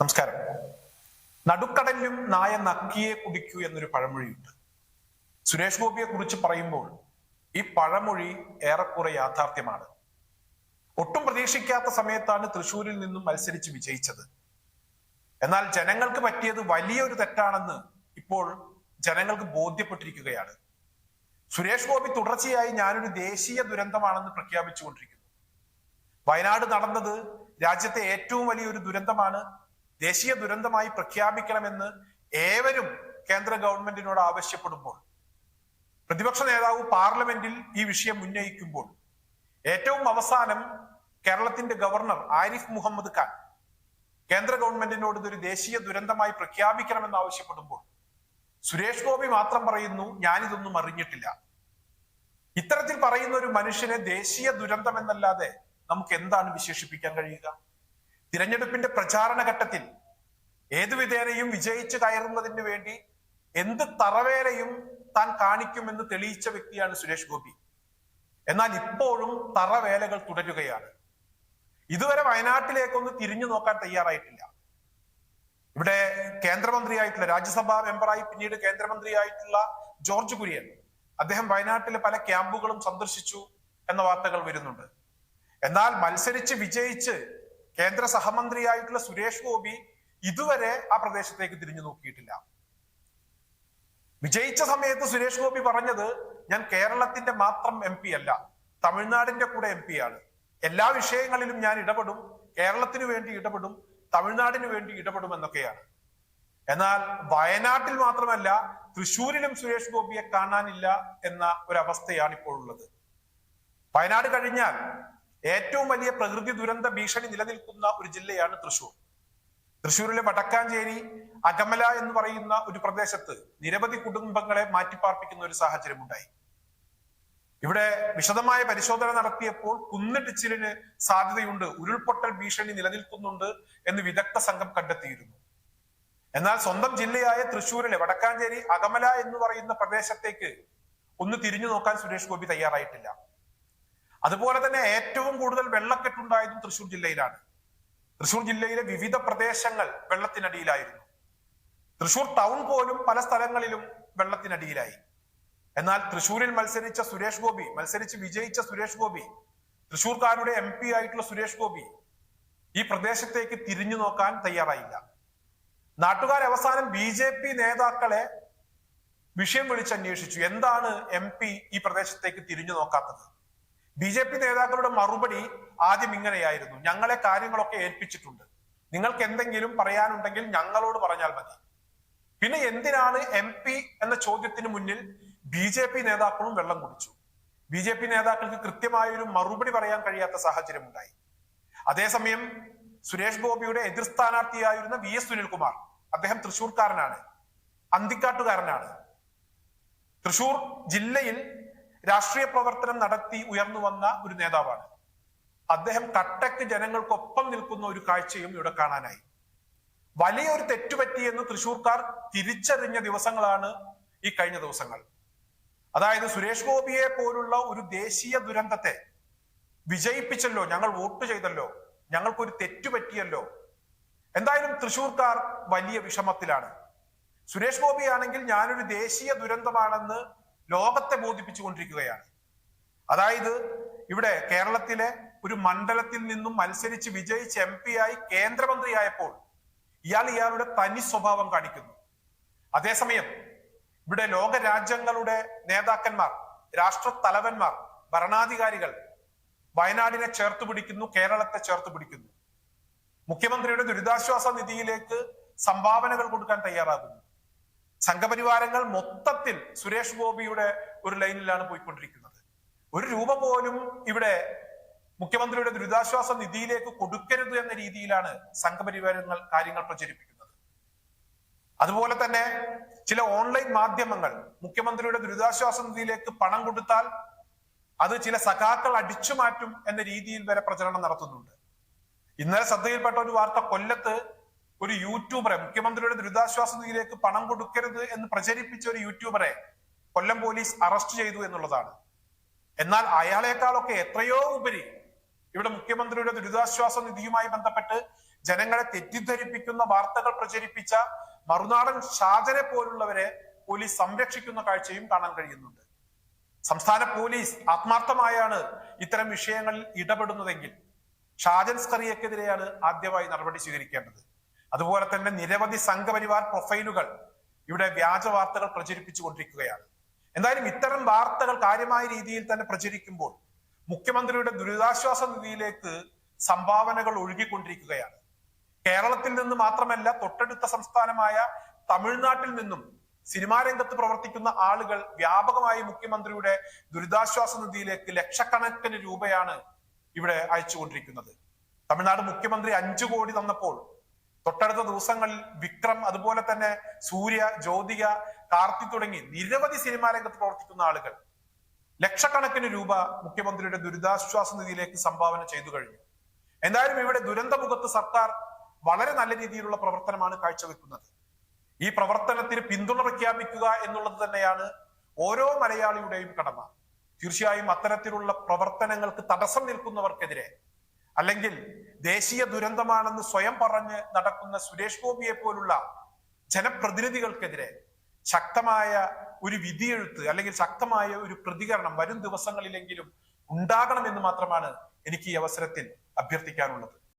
നമസ്കാരം. നടുക്കടലിലും നായ നക്കിയെ കുടിക്കൂ എന്നൊരു പഴമൊഴിയുണ്ട്. സുരേഷ് ഗോപിയെ കുറിച്ച് പറയുമ്പോൾ ഈ പഴമൊഴി ഏറെക്കുറെ യാഥാർത്ഥ്യമാണ്. ഒട്ടും പ്രതീക്ഷിക്കാത്ത സമയത്താണ് തൃശൂരിൽ നിന്നും മത്സരിച്ച് വിജയിച്ചത്. എന്നാൽ ജനങ്ങൾക്ക് പറ്റിയത് വലിയൊരു തെറ്റാണെന്ന് ഇപ്പോൾ ജനങ്ങൾക്ക് ബോധ്യപ്പെട്ടിരിക്കുകയാണ്. സുരേഷ് ഗോപി തുടർച്ചയായി ഞാനൊരു ദേശീയ ദുരന്തമാണെന്ന് പ്രഖ്യാപിച്ചുകൊണ്ടിരിക്കുന്നു. വയനാട് നടന്നത് രാജ്യത്തെ ഏറ്റവും വലിയൊരു ദുരന്തമാണ് ദേശീയ ദുരന്തമായി പ്രഖ്യാപിക്കണമെന്ന് ഏവരും കേന്ദ്ര ഗവൺമെന്റിനോട് ആവശ്യപ്പെടുമ്പോൾ പ്രതിപക്ഷ നേതാവ് പാർലമെന്റിൽ ഈ വിഷയം ഉന്നയിക്കുമ്പോൾ ഏറ്റവും അവസാനം കേരളത്തിന്റെ ഗവർണർ ആരിഫ് മുഹമ്മദ് ഖാൻ കേന്ദ്ര ഗവൺമെന്റിനോട് ഇതൊരു ദേശീയ ദുരന്തമായി പ്രഖ്യാപിക്കണമെന്ന് ആവശ്യപ്പെടുമ്പോൾ സുരേഷ് ഗോപി മാത്രം പറയുന്നു ഞാനിതൊന്നും അറിഞ്ഞിട്ടില്ല. ഇത്തരത്തിൽ പറയുന്ന ഒരു മനുഷ്യനെ ദേശീയ ദുരന്തമെന്നല്ലാതെ നമുക്ക് എന്താണ് വിശേഷിപ്പിക്കാൻ കഴിയുക? തിരഞ്ഞെടുപ്പിന്റെ പ്രചാരണ ഘട്ടത്തിൽ ഏതു വിധേനയും വിജയിച്ചു കയറുന്നതിന് വേണ്ടി എന്ത് തറവേലയും താൻ കാണിക്കുമെന്ന് തെളിയിച്ച വ്യക്തിയാണ് സുരേഷ് ഗോപി. എന്നാൽ ഇപ്പോഴും തറവേലകൾ തുടരുകയാണ്. ഇതുവരെ വയനാട്ടിലേക്കൊന്ന് തിരിഞ്ഞു നോക്കാൻ തയ്യാറായിട്ടില്ല. ഇവിടെ കേന്ദ്രമന്ത്രിയായിട്ടുള്ള രാജ്യസഭാ മെമ്പറായി പിന്നീട് കേന്ദ്രമന്ത്രിയായിട്ടുള്ള ജോർജ് കുര്യൻ അദ്ദേഹം വയനാട്ടിലെ പല ക്യാമ്പുകളും സന്ദർശിച്ചു എന്ന വാർത്തകൾ വരുന്നുണ്ട്. എന്നാൽ മത്സരിച്ച് വിജയിച്ച് കേന്ദ്ര സഹമന്ത്രിയായിട്ടുള്ള സുരേഷ് ഗോപി ഇതുവരെ ആ പ്രദേശത്തേക്ക് തിരിഞ്ഞു നോക്കിയിട്ടില്ല. വിജയിച്ച സമയത്ത് സുരേഷ് ഗോപി പറഞ്ഞത് ഞാൻ കേരളത്തിന്റെ മാത്രം എം പി അല്ല തമിഴ്നാടിന്റെ കൂടെ എം പി ആണ്. എല്ലാ വിഷയങ്ങളിലും ഞാൻ ഇടപെടും കേരളത്തിന് വേണ്ടി ഇടപെടും തമിഴ്നാടിന് വേണ്ടി ഇടപെടും എന്നൊക്കെയാണ്. എന്നാൽ വയനാട്ടിൽ മാത്രമല്ല തൃശൂരിലും സുരേഷ് ഗോപിയെ കാണാനില്ല എന്ന ഒരവസ്ഥയാണ് ഇപ്പോൾ ഉള്ളത്. വയനാട് കഴിഞ്ഞാൽ ഏറ്റവും വലിയ പ്രകൃതി ദുരന്ത ഭീഷണി നിലനിൽക്കുന്ന ഒരു ജില്ലയാണ് തൃശൂർ തൃശൂരിലെ വടക്കാഞ്ചേരി അകമല എന്ന് പറയുന്ന ഒരു പ്രദേശത്ത് നിരവധി കുടുംബങ്ങളെ മാറ്റിപ്പാർപ്പിക്കുന്ന ഒരു സാഹചര്യം ഉണ്ടായി ഇവിടെ വിശദമായ പരിശോധന നടത്തിയപ്പോൾ കുന്നിടിച്ചിലിന് സാധ്യതയുണ്ട് ഉരുൾപൊട്ടൽ ഭീഷണി നിലനിൽക്കുന്നുണ്ട് എന്ന് വിദഗ്ധ സംഘം കണ്ടെത്തിയിരുന്നു. എന്നാൽ സ്വന്തം ജില്ലയായ തൃശൂരിലെ വടക്കാഞ്ചേരി അകമല എന്ന് പറയുന്ന പ്രദേശത്തേക്ക് ഒന്ന് തിരിഞ്ഞു നോക്കാൻ സുരേഷ് ഗോപി തയ്യാറായിട്ടില്ല. അതുപോലെ തന്നെ ഏറ്റവും കൂടുതൽ വെള്ളക്കെട്ടുണ്ടായതും തൃശൂർ ജില്ലയിലാണ്. തൃശൂർ ജില്ലയിലെ വിവിധ പ്രദേശങ്ങൾ വെള്ളത്തിനടിയിലായിരുന്നു. തൃശൂർ ടൗൺ പോലും പല സ്ഥലങ്ങളിലും വെള്ളത്തിനടിയിലായി. എന്നാൽ തൃശൂരിൽ മത്സരിച്ച സുരേഷ് ഗോപി മത്സരിച്ച് വിജയിച്ച സുരേഷ് ഗോപി തൃശൂർക്കാരുടെ എം പി ആയിട്ടുള്ള സുരേഷ് ഗോപി ഈ പ്രദേശത്തേക്ക് തിരിഞ്ഞു നോക്കാൻ തയ്യാറായില്ല. നാട്ടുകാർ അവസാനം ബി ജെ പി നേതാക്കളെ വിഷയം വിളിച്ചന്വേഷിച്ചു. എന്താണ് എം പി ഈ പ്രദേശത്തേക്ക് തിരിഞ്ഞു നോക്കാത്തത്? ബി ജെ പി നേതാക്കളുടെ മറുപടി ആദ്യം ഇങ്ങനെയായിരുന്നു. ഞങ്ങളെ കാര്യങ്ങളൊക്കെ ഏൽപ്പിച്ചിട്ടുണ്ട്. നിങ്ങൾക്ക് എന്തെങ്കിലും പറയാനുണ്ടെങ്കിൽ ഞങ്ങളോട് പറഞ്ഞാൽ മതി. പിന്നെ എന്തിനാണ് എം പി എന്ന ചോദ്യത്തിന് മുന്നിൽ ബി ജെ പി നേതാക്കളും വെള്ളം കുടിച്ചു? ബി ജെ പി നേതാക്കൾക്ക് കൃത്യമായ ഒരു മറുപടി പറയാൻ കഴിയാത്ത സാഹചര്യം ഉണ്ടായി അതേസമയം സുരേഷ് ഗോപിയുടെ എതിർ സ്ഥാനാർത്ഥിയായിരുന്ന വി എസ് സുനിൽകുമാർ അദ്ദേഹം തൃശൂർക്കാരനാണ് അന്തിക്കാട്ടുകാരനാണ്. തൃശൂർ ജില്ലയിൽ രാഷ്ട്രീയ പ്രവർത്തനം നടത്തി ഉയർന്നു വന്ന ഒരു നേതാവാണ്. അദ്ദേഹം കട്ടക്ക് ജനങ്ങൾക്കൊപ്പം നിൽക്കുന്ന ഒരു കാഴ്ചയും ഇവിടെ കാണാനായി. വലിയൊരു തെറ്റുപറ്റിയെന്ന് തൃശൂർക്കാർ തിരിച്ചറിഞ്ഞ ദിവസങ്ങളാണ് ഈ കഴിഞ്ഞ ദിവസങ്ങൾ. അതായത് സുരേഷ് ഗോപിയെ പോലുള്ള ഒരു ദേശീയ ദുരന്തത്തെ വിജയിപ്പിച്ചല്ലോ ഞങ്ങൾ വോട്ട് ചെയ്തല്ലോ ഞങ്ങൾക്കൊരു തെറ്റുപറ്റിയല്ലോ. എന്തായാലും തൃശൂർക്കാർ വലിയ വിഷമത്തിലാണ്. സുരേഷ് ഗോപി ആണെങ്കിൽ ഞാനൊരു ദേശീയ ദുരന്തമാണെന്ന് ലോകത്തെ ബോധിപ്പിച്ചുകൊണ്ടിരിക്കുകയാണ് അതായത് ഇവിടെ കേരളത്തിലെ ഒരു മണ്ഡലത്തിൽ നിന്നും മത്സരിച്ച് വിജയിച്ച് എം പി ആയി കേന്ദ്രമന്ത്രിയായപ്പോൾ ഇയാൾ ഇയാളുടെ തനി സ്വഭാവം കാണിക്കുന്നു. അതേസമയം ഇവിടെ ലോക രാജ്യങ്ങളുടെ നേതാക്കന്മാർ രാഷ്ട്ര തലവന്മാർ ഭരണാധികാരികൾ വയനാടിനെ ചേർത്ത് പിടിക്കുന്നു കേരളത്തെ ചേർത്ത് പിടിക്കുന്നു. മുഖ്യമന്ത്രിയുടെ ദുരിതാശ്വാസ നിധിയിലേക്ക് സംഭാവനകൾ കൊടുക്കാൻ തയ്യാറാകുന്നു. സംഘപരിവാരങ്ങൾ മൊത്തത്തിൽ സുരേഷ് ഗോപിയുടെ ഒരു ലൈനിലാണ് പോയിക്കൊണ്ടിരിക്കുന്നത്. ഒരു രൂപ പോലും ഇവിടെ മുഖ്യമന്ത്രിയുടെ ദുരിതാശ്വാസ നിധിയിലേക്ക് കൊടുക്കരുത് എന്ന രീതിയിലാണ് സംഘപരിവാരങ്ങൾ കാര്യങ്ങൾ പ്രചരിപ്പിക്കുന്നത്. അതുപോലെ തന്നെ ചില ഓൺലൈൻ മാധ്യമങ്ങൾ മുഖ്യമന്ത്രിയുടെ ദുരിതാശ്വാസ നിധിയിലേക്ക് പണം കൊടുത്താൽ അത് ചില സഖാക്കൾ അടിച്ചു മാറ്റും എന്ന രീതിയിൽ വരെ പ്രചരണം നടത്തുന്നുണ്ട്. ഇന്നലെ ശ്രദ്ധയിൽപ്പെട്ട ഒരു വാർത്ത കൊല്ലത്ത് ഒരു യൂട്യൂബറെ മുഖ്യമന്ത്രിയുടെ ദുരിതാശ്വാസ നിധിയിലേക്ക് പണം കൊടുക്കരുത് എന്ന് പ്രചരിപ്പിച്ച ഒരു യൂട്യൂബറെ കൊല്ലം പോലീസ് അറസ്റ്റ് ചെയ്തു എന്നുള്ളതാണ്. എന്നാൽ അയാളെക്കാളൊക്കെ എത്രയോ ഉപരി ഇവിടെ മുഖ്യമന്ത്രിയുടെ ദുരിതാശ്വാസ നിധിയുമായി ബന്ധപ്പെട്ട് ജനങ്ങളെ തെറ്റിദ്ധരിപ്പിക്കുന്ന വാർത്തകൾ പ്രചരിപ്പിച്ച മറുനാടൻ ഷാജനെ പോലുള്ളവരെ പോലീസ് സംരക്ഷിക്കുന്ന കാഴ്ചയും കാണാൻ കഴിയുന്നുണ്ട്. സംസ്ഥാന പോലീസ് ആത്മാർത്ഥമായാണ് ഇത്തരം വിഷയങ്ങളിൽ ഇടപെടുന്നതെങ്കിൽ ഷാജൻ സ്കറിയക്കെതിരെയാണ് ആദ്യമായി നടപടി സ്വീകരിക്കേണ്ടത്. അതുപോലെ തന്നെ നിരവധി സംഘപരിവാർ പ്രൊഫൈലുകൾ ഇവിടെ വ്യാജ വാർത്തകൾ പ്രചരിപ്പിച്ചു കൊണ്ടിരിക്കുകയാണ് എന്തായാലും ഇത്തരം വാർത്തകൾ കാര്യമായ രീതിയിൽ തന്നെ പ്രചരിക്കുമ്പോൾ മുഖ്യമന്ത്രിയുടെ ദുരിതാശ്വാസ നിധിയിലേക്ക് സംഭാവനകൾ ഒഴുകിക്കൊണ്ടിരിക്കുകയാണ്. കേരളത്തിൽ നിന്ന് മാത്രമല്ല തൊട്ടടുത്ത സംസ്ഥാനമായ തമിഴ്നാട്ടിൽ നിന്നും സിനിമാ രംഗത്ത് പ്രവർത്തിക്കുന്ന ആളുകൾ വ്യാപകമായി മുഖ്യമന്ത്രിയുടെ ദുരിതാശ്വാസ നിധിയിലേക്ക് ലക്ഷക്കണക്കിന് രൂപയാണ് ഇവിടെ അയച്ചുകൊണ്ടിരിക്കുന്നത്. തമിഴ്നാട് മുഖ്യമന്ത്രി അഞ്ചു കോടി തന്നപ്പോൾ തൊട്ടടുത്ത ദിവസങ്ങളിൽ വിക്രം അതുപോലെ തന്നെ സൂര്യ ജ്യോതിക കാർത്തി തുടങ്ങി നിരവധി സിനിമാ രംഗത്ത് പ്രവർത്തിക്കുന്ന ആളുകൾ ലക്ഷക്കണക്കിന് രൂപ മുഖ്യമന്ത്രിയുടെ ദുരിതാശ്വാസ നിധിയിലേക്ക് സംഭാവന ചെയ്തു കഴിഞ്ഞു. എന്തായാലും ഇവിടെ ദുരന്തമുഖത്ത് സർക്കാർ വളരെ നല്ല രീതിയിലുള്ള പ്രവർത്തനമാണ് കാഴ്ചവെക്കുന്നത്. ഈ പ്രവർത്തനത്തിന് പിന്തുണ പ്രഖ്യാപിക്കുക എന്നുള്ളത് തന്നെയാണ് ഓരോ മലയാളിയുടെയും കടമ. തീർച്ചയായും അത്തരത്തിലുള്ള പ്രവർത്തനങ്ങൾക്ക് തടസ്സം നിൽക്കുന്നവർക്കെതിരെ അല്ലെങ്കിൽ ദേശീയ ദുരന്തമാണെന്ന് സ്വയം പറഞ്ഞ് നടക്കുന്ന സുരേഷ് ഗോപിയെ പോലുള്ള ജനപ്രതിനിധികൾക്കെതിരെ ശക്തമായ ഒരു വിധിയെഴുത്ത് അല്ലെങ്കിൽ ശക്തമായ ഒരു പ്രതികരണം വരും ദിവസങ്ങളിലെങ്കിലും ഉണ്ടാകണമെന്ന് മാത്രമാണ് എനിക്ക് ഈ അവസരത്തിൽ അഭ്യർത്ഥിക്കാനുള്ളത്.